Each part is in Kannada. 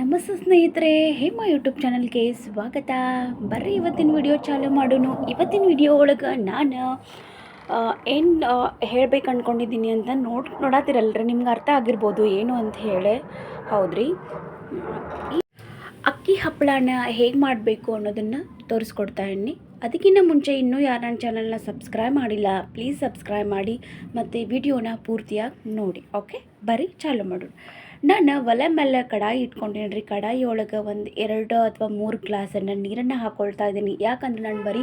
ನಮಸ್ತೆ ಸ್ನೇಹಿತರೆ, ಹೇಮ ಯೂಟ್ಯೂಬ್ ಚಾನಲ್ಗೆ ಸ್ವಾಗತ. ಬರ್ರಿ ಇವತ್ತಿನ ವಿಡಿಯೋ ಚಾಲು ಮಾಡೋಣ. ಇವತ್ತಿನ ವಿಡಿಯೋ ಒಳಗೆ ನಾನು ಏನು ಹೇಳ್ಬೇಕು ಅಂದ್ಕೊಂಡಿದ್ದೀನಿ ಅಂತ ನೋಡ್ ನೋಡತ್ತಿರಲ್ರಿ ನಿಮ್ಗೆ ಅರ್ಥ ಆಗಿರ್ಬೋದು, ಏನು ಅಂತ ಹೇಳಿ. ಹೌದ್ರಿ? ಅಕ್ಕಿ ಹಪ್ಪಳನ ಹೇಗೆ ಮಾಡಬೇಕು ಅನ್ನೋದನ್ನು ತೋರಿಸ್ಕೊಡ್ತಾ ಇದ್ದೀನಿ ಅದಕ್ಕಿಂತ ಮುಂಚೆ ಇನ್ನೂ ಯಾರು ನನ್ನ ಚಾನಲ್ನ ಸಬ್ಸ್ಕ್ರೈಬ್ ಮಾಡಿಲ್ಲ ಪ್ಲೀಸ್ ಸಬ್ಸ್ಕ್ರೈಬ್ ಮಾಡಿ ಮತ್ತು ವಿಡಿಯೋನ ಪೂರ್ತಿಯಾಗಿ ನೋಡಿ ಓಕೆ ಬರೀ ಚಾಲು ಮಾಡೋಣ ನಾನು ಒಲೆ ಮೇಲೆ ಕಡಾಯಿ ಇಟ್ಕೊಂಡೀನಿ ರೀ ಕಡಾಯಿ ಒಳಗೆ ಒಂದು ಎರಡು ಅಥವಾ ಮೂರು ಗ್ಲಾಸನ್ನು ನೀರನ್ನು ಹಾಕ್ಕೊಳ್ತಾ ಇದ್ದೀನಿ. ಯಾಕಂದ್ರೆ ನಾನು ಬರೀ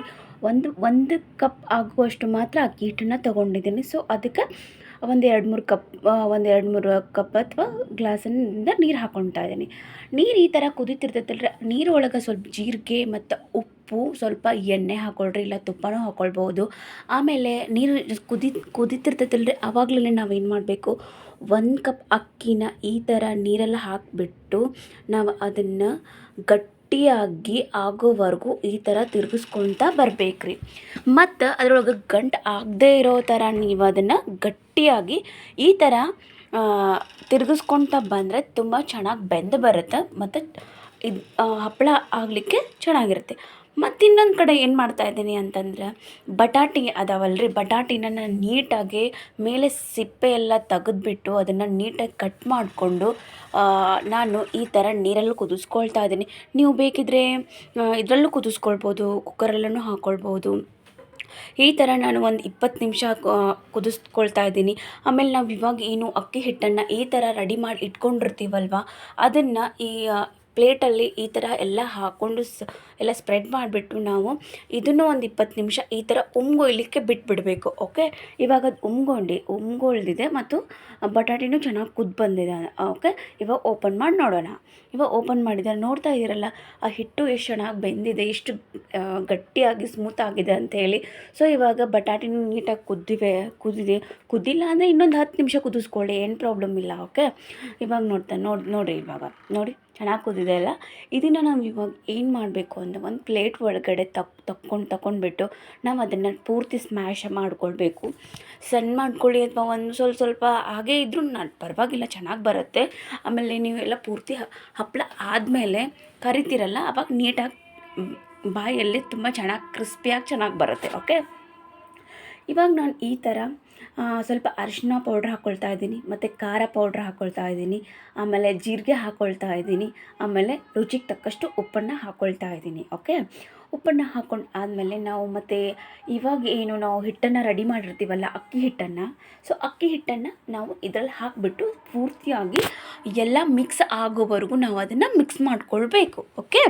ಒಂದು ಒಂದು ಕಪ್ ಆಗುವಷ್ಟು ಮಾತ್ರ ಅಕ್ಕಿ ಹಿಟ್ಟನ್ನು ತೊಗೊಂಡಿದ್ದೀನಿ. ಸೊ ಅದಕ್ಕೆ ಒಂದು ಎರಡು ಮೂರು ಕಪ್ ಒಂದು ಎರಡು ಮೂರು ಕಪ್ ಅಥವಾ ಗ್ಲಾಸಿಂದ ನೀರು ಹಾಕ್ಕೊಳ್ತಾ ಇದ್ದೀನಿ. ನೀರು ಈ ಥರ ಕುದೀತಿರ್ತೈತಲ್ರಿ ನೀರು ಸ್ವಲ್ಪ ಜೀರಿಗೆ ಮತ್ತು ಉಪ್ಪು, ಸ್ವಲ್ಪ ಎಣ್ಣೆ ಹಾಕ್ಕೊಳ್ರಿ ಇಲ್ಲ ತುಪ್ಪನೂ ಹಾಕ್ಕೊಳ್ಬೋದು ಆಮೇಲೆ ನೀರು ಕುದಿ, ಕುದೀತಿರ್ತೈತಲ್ರಿ ಆವಾಗಲೇ ನಾವೇನು ಮಾಡಬೇಕು, ಒಂದು ಕಪ್ ಅಕ್ಕಿನ ಈ ಥರ ನೀರೆಲ್ಲ ಹಾಕಿಬಿಟ್ಟು ನಾವು ಅದನ್ನು ಗಟ್ಟಿಯಾಗಿ ಆಗೋವರೆಗೂ ಈ ಥರ ತಿರುಗಿಸ್ಕೊತ ಬರ್ಬೇಕು ರೀ ಮತ್ತು ಅದರೊಳಗೆ ಗಂಟು ಆಗದೇ ಇರೋ ಥರ ನೀವು ಅದನ್ನು ಗಟ್ಟಿಯಾಗಿ ಈ ಥರ ತಿರ್ಗಿಸ್ಕೊಳ್ತಾ ಬಂದರೆ ತುಂಬ ಚೆನ್ನಾಗಿ ಬೆಂದು ಬರುತ್ತೆ. ಮತ್ತು ಇದು ಹಪ್ಪಳ ಆಗಲಿಕ್ಕೆ ಚೆನ್ನಾಗಿರುತ್ತೆ. ಮತ್ತು ಇನ್ನೊಂದು ಕಡೆ ಏನು ಮಾಡ್ತಾ ಇದ್ದೀನಿ ಅಂತಂದ್ರೆ ಬಟಾಟೆ ಅದಾವಲ್ರಿ ಬಟಾಟಿನ ನಾನು ನೀಟಾಗಿ ಮೇಲೆ ಸಿಪ್ಪೆ ಎಲ್ಲ ತೆಗೆದ್ಬಿಟ್ಟು ಅದನ್ನು ನೀಟಾಗಿ ಕಟ್ ಮಾಡಿಕೊಂಡು ನಾನು ಈ ಥರ ನೀರಲ್ಲಿ ಕುದಿಸ್ಕೊಳ್ತಾ ಇದ್ದೀನಿ. ನೀವು ಬೇಕಿದ್ರೆ ಇದರಲ್ಲೂ ಕುದಿಸ್ಕೊಳ್ಬೋದು, ಕುಕ್ಕರಲ್ಲೂ ಹಾಕ್ಕೊಳ್ಬೋದು ಈ ಥರ ನಾನು ಒಂದು ಇಪ್ಪತ್ತು ನಿಮಿಷ ಕುದಿಸ್ಕೊಳ್ತಾ ಇದ್ದೀನಿ. ಆಮೇಲೆ ನಾವು ಇವಾಗ ಏನು ಅಕ್ಕಿ ಹಿಟ್ಟನ್ನು ಈ ಥರ ರೆಡಿ ಮಾಡಿ ಇಟ್ಕೊಂಡಿರ್ತೀವಲ್ವ, ಅದನ್ನು ಈ ಪ್ಲೇಟಲ್ಲಿ ಈ ಥರ ಎಲ್ಲ ಹಾಕ್ಕೊಂಡು ಸ್ ಎಲ್ಲ ಸ್ಪ್ರೆಡ್ ಮಾಡಿಬಿಟ್ಟು ನಾವು ಇದನ್ನು ಒಂದು ಇಪ್ಪತ್ತು ನಿಮಿಷ ಈ ಥರ ಉಮ್ಗೊಯ್ಲಿಕ್ಕೆ ಬಿಟ್ಬಿಡಬೇಕು, ಓಕೆ? ಇವಾಗ ಅದು ಉಮ್ಗೊಂಡು, ಉಮ್ಗೊಳ್ದಿದೆ ಮತ್ತು ಬಟಾಟಿನೂ ಚೆನ್ನಾಗಿ ಕುದ್ದು ಬಂದಿದೆ, ಓಕೆ? ಇವಾಗ ಓಪನ್ ಮಾಡಿ ನೋಡೋಣ. ಇವಾಗ ಓಪನ್ ಮಾಡಿದರೆ ನೋಡ್ತಾ ಇದ್ದೀರಲ್ಲ, ಆ ಹಿಟ್ಟು ಎಷ್ಟು ಚೆನ್ನಾಗಿ ಬೆಂದಿದೆ ಎಷ್ಟು ಗಟ್ಟಿಯಾಗಿ ಸ್ಮೂತ್ ಆಗಿದೆ ಅಂತ ಹೇಳಿ. ಸೊ, ಇವಾಗ ಬಟಾಟಿನೂ ನೀಟಾಗಿ ಕುದ್ದಿವೆ, ಕುದಿದೆ. ಕುದ್ದಿಲ್ಲ ಅಂದರೆ ಇನ್ನೊಂದು ಹತ್ತು ನಿಮಿಷ ಕುದಿಸ್ಕೊಳ್ಳಿ, ಏನು ಪ್ರಾಬ್ಲಮ್ ಇಲ್ಲ, ಓಕೆ? ಇವಾಗ ನೋಡ್ತಾ, ನೋಡಿ, ನೋಡಿರಿ ಇವಾಗ, ನೋಡಿ. ಚೆನ್ನಾಗಿ ಕುದಿದೆ ಅಲ್ಲ ಇದನ್ನು ನಾವು ಇವಾಗ ಏನು ಮಾಡಬೇಕು ಅಂದರೆ ಒಂದು ಪ್ಲೇಟ್ ಒಳಗಡೆ ತಕ್ ತಕ್ಕೊಂಡು ತಗೊಂಡ್ಬಿಟ್ಟು ನಾವು ಅದನ್ನು ಪೂರ್ತಿ ಸ್ಮ್ಯಾಶ್ ಮಾಡಿಕೊಳ್ಬೇಕು. ಸಣ್ಣ ಮಾಡ್ಕೊಳ್ಳಿ ಅಥವಾ ಒಂದು ಸ್ವಲ್ಪ ಸ್ವಲ್ಪ ಹಾಗೇ ಇದ್ರೂ ನಾನು ಪರವಾಗಿಲ್ಲ ಚೆನ್ನಾಗಿ ಬರುತ್ತೆ. ಆಮೇಲೆ ನೀವೆಲ್ಲ ಪೂರ್ತಿ ಹಪ್ಪಳ ಆದಮೇಲೆ ಕರಿತೀರಲ್ಲ, ಅವಾಗ ನೀಟಾಗಿ ಬಾಯಲ್ಲಿ ತುಂಬ ಚೆನ್ನಾಗಿ ಕ್ರಿಸ್ಪಿಯಾಗಿ ಚೆನ್ನಾಗಿ ಬರುತ್ತೆ, ಓಕೆ? ಇವಾಗ ನಾನು ಈ ಥರ ಸ್ವಲ್ಪ ಅರಿಶಿನ ಪೌಡ್ರ್ ಹಾಕ್ಕೊಳ್ತಾ ಇದ್ದೀನಿ, ಮತ್ತು ಖಾರ ಪೌಡ್ರ್ ಹಾಕ್ಕೊಳ್ತಾ ಇದ್ದೀನಿ, ಆಮೇಲೆ ಜೀರಿಗೆ ಹಾಕ್ಕೊಳ್ತಾ ಇದ್ದೀನಿ, ಆಮೇಲೆ ರುಚಿಗೆ ತಕ್ಕಷ್ಟು ಉಪ್ಪನ್ನು ಹಾಕ್ಕೊಳ್ತಾ ಇದ್ದೀನಿ ಓಕೆ ಉಪ್ಪನ್ನು ಹಾಕ್ಕೊಂಡು ಆದಮೇಲೆ ನಾವು ಮತ್ತು ಇವಾಗ ಏನು ನಾವು ಹಿಟ್ಟನ್ನು ರೆಡಿ ಮಾಡಿರ್ತೀವಲ್ಲ, ಅಕ್ಕಿ ಹಿಟ್ಟನ್ನು ಸೊ ಅಕ್ಕಿ ಹಿಟ್ಟನ್ನು ನಾವು ಇದರಲ್ಲಿ ಹಾಕಿಬಿಟ್ಟು ಪೂರ್ತಿಯಾಗಿ ಎಲ್ಲ ಮಿಕ್ಸ್ ಆಗೋವರೆಗೂ ನಾವು ಅದನ್ನು ಮಿಕ್ಸ್ ಮಾಡಿಕೊಳ್ಬೇಕು ಓಕೆ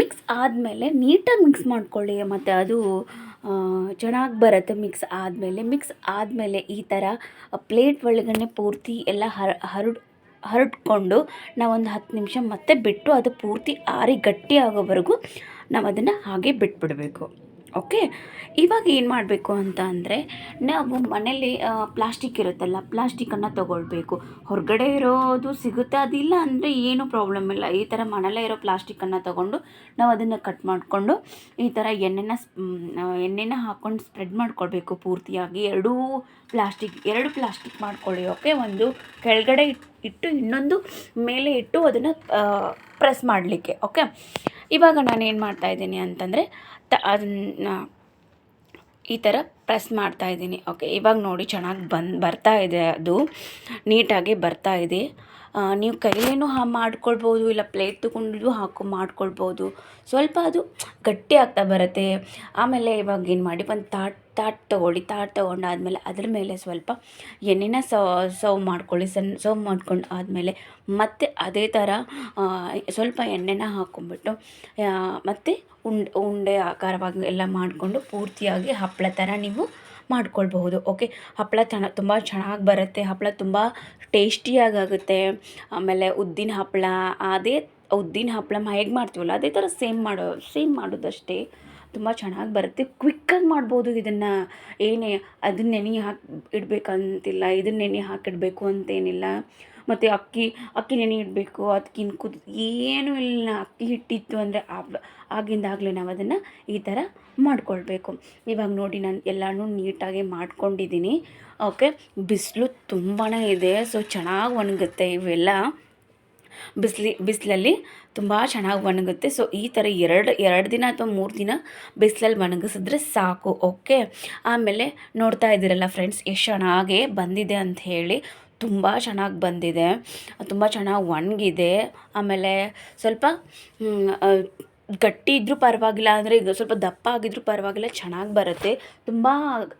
ಮಿಕ್ಸ್ ಆದಮೇಲೆ ನೀಟಾಗಿ ಮಿಕ್ಸ್ ಮಾಡ್ಕೊಳ್ಳಿ, ಮತ್ತು ಅದು ಚೆನ್ನಾಗಿ ಬರುತ್ತೆ ಮಿಕ್ಸ್ ಆದಮೇಲೆ. ಮಿಕ್ಸ್ ಆದಮೇಲೆ ಈ ಥರ ಪ್ಲೇಟ್ ಒಳಗಡೆ ಪೂರ್ತಿ ಎಲ್ಲ ಹರ, ಹರಡು, ಹರಡಿಕೊಂಡು ನಾವೊಂದು ಹತ್ತು ನಿಮಿಷ ಮತ್ತೆ ಬಿಟ್ಟು ಅದು ಪೂರ್ತಿ ಆರಿ ಗಟ್ಟಿ ಆಗೋವರೆಗೂ ನಾವು ಅದನ್ನು ಹಾಗೆ ಬಿಟ್ಬಿಡಬೇಕು. ಓಕೆ? ಇವಾಗ ಏನು ಮಾಡಬೇಕು ಅಂತ ಅಂದರೆ, ನಾವು ಮನೇಲಿ ಪ್ಲಾಸ್ಟಿಕ್ ಇರುತ್ತಲ್ಲ, ಪ್ಲಾಸ್ಟಿಕನ್ನು ತೊಗೊಳ್ಬೇಕು. ಹೊರಗಡೆ ಇರೋದು ಸಿಗುತ್ತೆ, ಅದಿಲ್ಲ ಅಂದರೆ ಏನೂ ಪ್ರಾಬ್ಲಮ್ ಇಲ್ಲ. ಈ ಥರ ಮನೇಲೇ ಇರೋ ಪ್ಲಾಸ್ಟಿಕನ್ನು ತೊಗೊಂಡು, ನಾವು ಅದನ್ನು ಕಟ್ ಮಾಡಿಕೊಂಡು, ಈ ಥರ ಎಣ್ಣೆನ ಎಣ್ಣೆನ ಹಾಕ್ಕೊಂಡು ಸ್ಪ್ರೆಡ್ ಮಾಡ್ಕೊಳ್ಬೇಕು ಪೂರ್ತಿಯಾಗಿ. ಎರಡೂ ಪ್ಲಾಸ್ಟಿಕ್, ಎರಡು ಪ್ಲಾಸ್ಟಿಕ್ ಮಾಡ್ಕೊಳ್ಳಿ, ಓಕೆ? ಒಂದು ಕೆಳಗಡೆ ಇಟ್ಟು ಇನ್ನೊಂದು ಮೇಲೆ ಇಟ್ಟು ಅದನ್ನು ಪ್ರೆಸ್ ಮಾಡಲಿಕ್ಕೆ, ಓಕೆ? ಇವಾಗ ನಾನು ಏನು ಮಾಡ್ತಾಯಿದ್ದೀನಿ ಅಂತಂದರೆ ತ ಅದನ್ನು ಈ ಥರ ಪ್ರೆಸ್ ಮಾಡ್ತಾ ಇದ್ದೀನಿ. ಓಕೆ ಇವಾಗ ನೋಡಿ ಚೆನ್ನಾಗಿ ಬಂದು, ಬರ್ತಾ ಇದೆ ಅದು. ನೀಟಾಗಿ ಬರ್ತಾ ಇದೆ. ನೀವು ಕೈಲೇನೂ ಹಾ, ಮಾಡ್ಕೊಳ್ಬೋದು, ಇಲ್ಲ ಪ್ಲೇಟ್ ತೊಗೊಂಡು ಹಾಕೋ, ಮಾಡ್ಕೊಳ್ಬೋದು. ಸ್ವಲ್ಪ ಅದು ಗಟ್ಟಿ ಆಗ್ತಾ ಬರುತ್ತೆ. ಆಮೇಲೆ ಇವಾಗ ಏನು ಮಾಡಿ, ಒಂದು ತಾಟ್ ತಾಟ್ ತೊಗೊಳ್ಳಿ, ತಾಟ್ ತೊಗೊಂಡಾದ್ಮೇಲೆ ಅದ್ರ ಮೇಲೆ ಸ್ವಲ್ಪ ಎಣ್ಣೆನ ಸರ್ವ್ ಮಾಡ್ಕೊಳ್ಳಿ ಸಣ್ಣ ಸರ್ವ್ ಮಾಡ್ಕೊಂಡು ಆದಮೇಲೆ ಮತ್ತೆ ಅದೇ ಥರ ಸ್ವಲ್ಪ ಎಣ್ಣೆನ ಹಾಕ್ಕೊಂಬಿಟ್ಟು ಮತ್ತು ಉಂಡೆ ಉಂಡೆ ಆಕಾರವಾಗಿ ಎಲ್ಲ ಮಾಡಿಕೊಂಡು ಪೂರ್ತಿಯಾಗಿ ಹಪ್ಪಳ ಥರ ನೀವು ಮಾಡ್ಕೊಳ್ಬಹುದು ಓಕೆ ಹಪ್ಪಳ ಚೆನ್ನ ತುಂಬ ಚೆನ್ನಾಗಿ ಬರುತ್ತೆ ಹಪ್ಪಳ ತುಂಬ ಟೇಸ್ಟಿಯಾಗಿ ಆಗುತ್ತೆ ಆಮೇಲೆ ಉದ್ದಿನ ಹಪ್ಪಳ ಅದೇ ಉದ್ದಿನ ಹಪ್ಪಳ ಹೇಗೆ ಮಾಡ್ತೀವಲ್ಲ, ಅದೇ ಥರ ಸೇಮ್ ಮಾಡೋ ಸೇಮ್ ಮಾಡೋದಷ್ಟೇ. ತುಂಬ ಚೆನ್ನಾಗಿ ಬರುತ್ತೆ. ಕ್ವಿಕ್ಕಾಗಿ ಮಾಡ್ಬೋದು ಇದನ್ನು. ಏನೇ ಅದನ್ನ ನೆನೆ ಹಾಕಿ, ಇಡಬೇಕಂತಿಲ್ಲ ಇದನ್ನ ನೆನೆ ಹಾಕಿಡಬೇಕು ಅಂತೇನಿಲ್ಲ. ಮತ್ತು ಅಕ್ಕಿ ಅಕ್ಕಿ ನೆನೆ ಇಡಬೇಕು ಅದಕ್ಕಿಂತ ಕುದ್, ಏನೂ ಇಲ್ಲ ಅಕ್ಕಿ ಹಿಟ್ಟಿತ್ತು ಅಂದರೆ ಆಗಿಂದಾಗಲೇ ನಾವು ಅದನ್ನು ಈ ಥರ ಮಾಡಿಕೊಳ್ಬೇಕು. ಇವಾಗ ನೋಡಿ ನಾನು ಎಲ್ಲನೂ ನೀಟಾಗಿ ಮಾಡ್ಕೊಂಡಿದ್ದೀನಿ ಓಕೆ? ಬಿಸಿಲು ತುಂಬಾ ಇದೆ, ಸೊ ಚೆನ್ನಾಗಿ ಒಣಗುತ್ತೆ ಇವೆಲ್ಲ. ಬಿಸಿಲಿ ಬಿಸಿಲಲ್ಲಿ ತುಂಬ ಚೆನ್ನಾಗಿ ಒಣಗುತ್ತೆ. ಸೊ, ಈ ಥರ ಎರಡು ಎರಡು ದಿನ ಅಥವಾ ಮೂರು ದಿನ ಬಿಸಿಲಲ್ಲಿ ಒಣಗಿಸಿದ್ರೆ ಸಾಕು, ಓಕೆ? ಆಮೇಲೆ ನೋಡ್ತಾ ಇದ್ದೀರಲ್ಲ ಫ್ರೆಂಡ್ಸ್, ಎಷ್ಟು ಚೆನ್ನಾಗೇ ಬಂದಿದೆ ಅಂತ ಹೇಳಿ. ತುಂಬ ಚೆನ್ನಾಗಿ ಬಂದಿದೆ. ತುಂಬ ಚೆನ್ನಾಗಿ ಒಣಗಿದೆ. ಆಮೇಲೆ ಸ್ವಲ್ಪ ಗಟ್ಟಿ ಇದ್ದರೂ ಪರವಾಗಿಲ್ಲ, ಅಂದರೆ ಈಗ ಸ್ವಲ್ಪ ದಪ್ಪ ಆಗಿದ್ರೂ ಪರವಾಗಿಲ್ಲ, ಚೆನ್ನಾಗಿ ಬರುತ್ತೆ. ತುಂಬ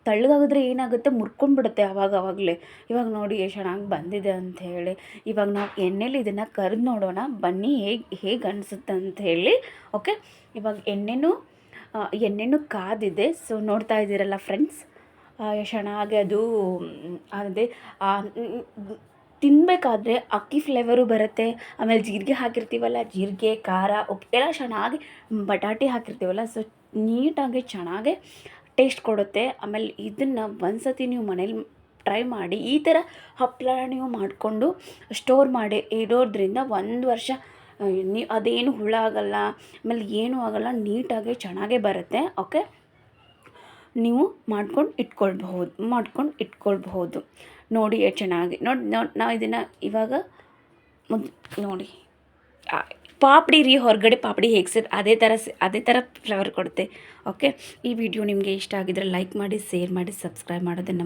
ತಳ್ಳಗಾಗಿದ್ರೆ ಏನಾಗುತ್ತೆ, ಮುರ್ಕೊಂಡ್ಬಿಡುತ್ತೆ ಆವಾಗವಾಗಲೇ ಇವಾಗ ನೋಡಿ ಎಷ್ಟು ಚೆನ್ನಾಗಿ ಬಂದಿದೆ ಅಂತ ಹೇಳಿ. ಇವಾಗ ನಾವು ಎಣ್ಣೆಲಿ ಇದನ್ನು ಕರೆದು ನೋಡೋಣ. ಬನ್ನಿ, ಹೇಗೆ ಹೇಗೆ ಅನಿಸುತ್ತೆ ಅಂತ ಹೇಳಿ. ಓಕೆ? ಇವಾಗ ಎಣ್ಣೆನೂ ಎಣ್ಣೆನೂ ಕಾದಿದೆ. ಸೊ ನೋಡ್ತಾ ಇದ್ದೀರಲ್ಲ ಫ್ರೆಂಡ್ಸ್ ಎಷ್ಟು ಚೆನ್ನಾಗಿ ಅದು ಅದೇ ತಿನ್ನಬೇಕಾದ್ರೆ ಅಕ್ಕಿ ಫ್ಲೇವರು ಬರುತ್ತೆ. ಆಮೇಲೆ ಜೀರಿಗೆ ಹಾಕಿರ್ತೀವಲ್ಲ, ಜೀರಿಗೆ, ಖಾರ, ಉಪ್ಪು, ಎಲ್ಲ ಚೆನ್ನಾಗಿ ಬಟಾಟೆ ಹಾಕಿರ್ತೀವಲ್ಲ ಸೊ ನೀಟಾಗಿ ಚೆನ್ನಾಗಿ ಟೇಸ್ಟ್ ಕೊಡುತ್ತೆ. ಆಮೇಲೆ ಇದನ್ನು ಒಂದ್ಸತಿ ನೀವು ಮನೇಲಿ ಟ್ರೈ ಮಾಡಿ, ಈ ಥರ ಹಪ್ಪಳ ನೀವು ಮಾಡಿಕೊಂಡು ಸ್ಟೋರ್ ಮಾಡಿ ಇಡೋದ್ರಿಂದ ಒಂದು ವರ್ಷ ನೀ, ಅದೇನು ಹುಳ ಆಗಲ್ಲ, ಆಮೇಲೆ ಏನೂ ಆಗಲ್ಲ, ನೀಟಾಗಿ ಚೆನ್ನಾಗೇ ಬರುತ್ತೆ ಓಕೆ ನೀವು ಮಾಡ್ಕೊಂಡು ಇಟ್ಕೊಳ್ಬಹುದು ಮಾಡ್ಕೊಂಡು ಇಟ್ಕೊಳ್ಬಹುದು. ನೋಡಿ ಎಷ್ಟು ಚೆನ್ನಾಗಿ ನೋಡಿ ನೋಡಿ ನಾವು ಇದನ್ನು ಇವಾಗ ಮುದ್, ನೋಡಿ. ಪಾಪಡಿ ರೀ ಹೊರಗಡೆ ಪಾಪಡಿ ಹೇಗೆ ಸರ್ ಅದೇ ಥರ ಅದೇ ಥರ ಫ್ಲವರ್ ಕೊಡುತ್ತೆ. ಓಕೆ ಈ ವಿಡಿಯೋ ನಿಮಗೆ ಇಷ್ಟ ಆಗಿದ್ರೆ ಲೈಕ್ ಮಾಡಿ ಶೇರ್ ಮಾಡಿ ಸಬ್ಸ್ಕ್ರೈಬ್ ಮಾಡೋದನ್ನು